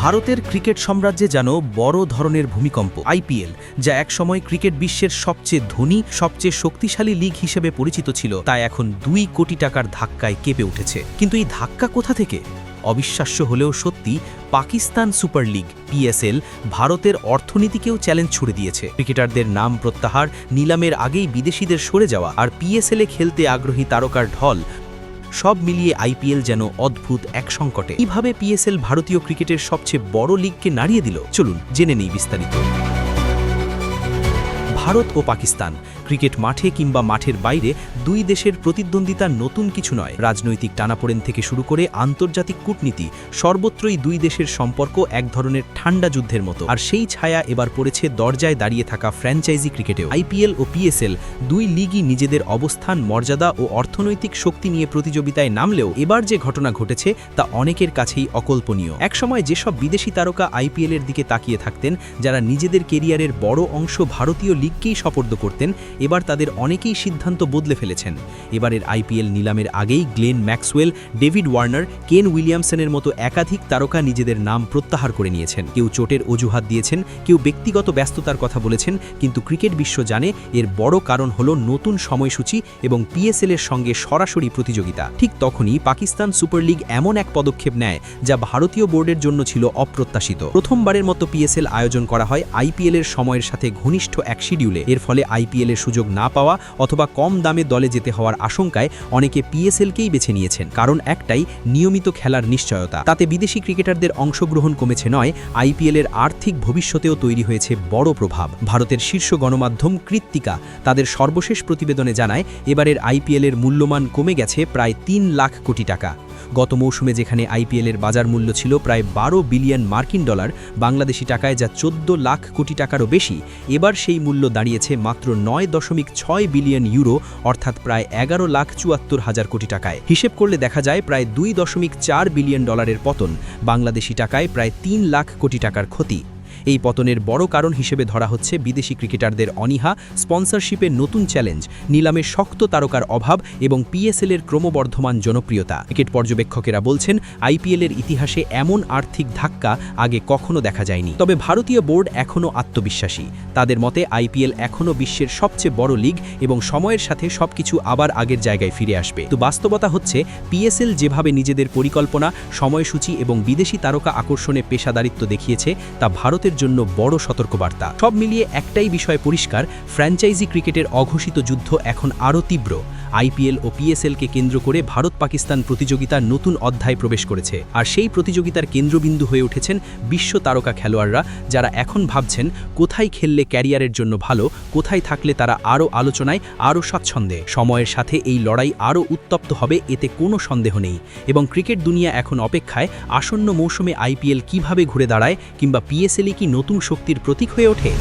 ভারতের ক্রিকেট সাম্রাজ্যে যেন বড় ধরনের ভূমিকম্প আইপিএল যা একসময় ক্রিকেট বিশ্বের সবচেয়ে ধনী, সবচেয়ে শক্তিশালী লিগ হিসেবে পরিচিত ছিল, তা এখন দুই কোটি টাকার ধাক্কায় কেঁপে উঠেছে। কিন্তু এই ধাক্কা কোথা থেকে? অবিশ্বাস্য হলেও সত্যি, পাকিস্তান সুপার লিগ পিএসএল ভারতের অর্থনীতিকেও চ্যালেঞ্জ ছুড়ে দিয়েছে। ক্রিকেটারদের নাম প্রত্যাহার, নিলামের আগেই বিদেশিদের সরে যাওয়া, আর পিএসএলে খেলতে আগ্রহী তারকার ঢল সব মিলিয়ে আইপিএল যেন অদ্ভুত এক সংকটে। কীভাবে পিএসএল ভারতীয় ক্রিকেটের সবচেয়ে বড় লিগকে নাড়িয়ে দিল? চলুন জেনে নেই বিস্তারিত। ভারত ও পাকিস্তান। ক্রিকেট মাঠে কিংবা মাঠের বাইরে দুই দেশের প্রতিদ্বন্দ্বিতা নতুন কিছু নয়। রাজনৈতিক টানাপোড়েন থেকে শুরু করে আন্তর্জাতিক কূটনীতি সর্বত্রই দুই দেশের সম্পর্ক এক ধরনের ঠান্ডা যুদ্ধের মতো। আর সেই ছায়া এবার পড়েছে দরজায় দাঁড়িয়ে থাকা ফ্র্যাঞ্চাইজি ক্রিকেটেও। আইপিএল ও পিএসএল দুই লিগই নিজেদের অবস্থান, মর্যাদা ও অর্থনৈতিক শক্তি নিয়ে প্রতিযোগিতায় নামলেও এবার যে ঘটনা ঘটেছে তা অনেকের কাছেই অকল্পনীয়। একসময় যেসব বিদেশি তারকা আইপিএলের দিকে তাকিয়ে থাকতেন, যারা নিজেদের কেরিয়ারের বড় অংশ ভারতীয় লিগকেই সপর্দ করতেন, এবার তাদের অনেকেই সিদ্ধান্ত বদলে ফেলেছেন। এবারের আইপিএল নিলামের আগেই গ্লেন ম্যাক্সওয়েল, ডেভিড ওয়ার্নার, কেন উইলিয়ামসনের মতো একাধিক তারকা নিজেদের নাম প্রত্যাহার করে নিয়েছেন। কেউ চোটের অজুহাত দিয়েছেন, কেউ ব্যক্তিগত ব্যস্ততার কথা বলেছেন, কিন্তু ক্রিকেট বিশ্ব জানে এর বড় কারণ হল নতুন সময়সূচি এবং পিএসএল এর সঙ্গে সরাসরি প্রতিযোগিতা। ঠিক তখনই পাকিস্তান সুপার লিগ এমন এক পদক্ষেপ নেয়, যা ভারতীয় বোর্ডের জন্য ছিল অপ্রত্যাশিত। প্রথমবারের মতো পিএসএল আয়োজন করা হয় আইপিএল এর সময়ের সাথে ঘনিষ্ঠ এক শিডিউলে এর ফলে আইপিএলের সুযোগ না পাওয়া অথবা কম দামে দলে যেতে হওয়ার আশঙ্কায় অনেকে পিএসএলকেই বেছে নিয়েছেন, কারণ একটাই নিয়মিত খেলার নিশ্চয়তা। তাতে বিদেশি ক্রিকেটারদের অংশগ্রহণ কমেছে নয় আইপিএলের আর্থিক ভবিষ্যতেও তৈরি হয়েছে বড় প্রভাব। ভারতের শীর্ষ গণমাধ্যম কৃত্তিকা তাদের সর্বশেষ প্রতিবেদনে জানায়, এবারের আইপিএলের মূল্যমান কমে গেছে প্রায় তিন লাখ কোটি টাকা। গত মৌসুমে যেখানে আইপিএলের বাজার মূল্য ছিল প্রায় বারো বিলিয়ন মার্কিন ডলার, বাংলাদেশি টাকায় যা চোদ্দ লাখ কোটি টাকারও বেশি, এবার সেই মূল্য দাঁড়িয়েছে মাত্র নয় দশমিক ছয় বিলিয়ন ইউরো, অর্থাৎ প্রায় এগারো লাখ চুয়াত্তর হাজার কোটি টাকায়। হিসেব করলে দেখা যায় প্রায় দুই দশমিক চার বিলিয়ন ডলারের পতন, বাংলাদেশি টাকায় প্রায় তিন লাখ কোটি টাকার ক্ষতি। এই পতনের বড় কারণ হিসেবে ধরা হচ্ছে বিদেশি ক্রিকেটারদের অনীহা স্পন্সরশিপের নতুন চ্যালেঞ্জ, নিলামে শক্ত তারকার অভাব এবং পিএসএল এর ক্রমবর্ধমান জনপ্রিয়তা। ক্রিকেট পর্যবেক্ষকেরা বলছেন আইপিএল এর ইতিহাসে এমন আর্থিক ধাক্কা আগে কখনো দেখা যায়নি। তবে ভারতীয় বোর্ড এখনও আত্মবিশ্বাসী। তাদের মতে আইপিএল এখনও বিশ্বের সবচেয়ে বড় লিগ এবং সময়ের সাথে সবকিছু আবার আগের জায়গায় ফিরে আসবে। তো বাস্তবতা হচ্ছে পিএসএল যেভাবে নিজেদের পরিকল্পনা, সময়সূচি এবং বিদেশি তারকা আকর্ষণে পেশাদারিত্ব দেখিয়েছে, তা ভারতের জন্য বড় সতর্কবার্তা। সব মিলিয়ে একটাই বিষয় পরিষ্কার, ফ্র্যাঞ্চাইজি ক্রিকেটের অঘোষিত যুদ্ধ এখন আরও তীব্র। আইপিএল ও পিএসএলকে কেন্দ্র করে ভারত পাকিস্তান প্রতিযোগিতার নতুন অধ্যায় প্রবেশ করেছে। আর সেই প্রতিযোগিতার কেন্দ্রবিন্দু হয়ে উঠেছেন বিশ্ব তারকা খেলোয়াড়রা, যারা এখন ভাবছেন কোথায় খেললে ক্যারিয়ারের জন্য ভালো, কোথায় থাকলে তারা আরও আলোচনায়, আরও স্বাচ্ছন্দ্যে। সময়ের সাথে এই লড়াই আরও উত্তপ্ত হবে, এতে কোনো সন্দেহ নেই। এবং ক্রিকেট দুনিয়া এখন অপেক্ষায় আসন্ন মৌসুমে আইপিএল কীভাবে ঘুরে দাঁড়ায় কিংবা পিএসএলই কি নতুন শক্তির প্রতীক হয়ে ওঠে?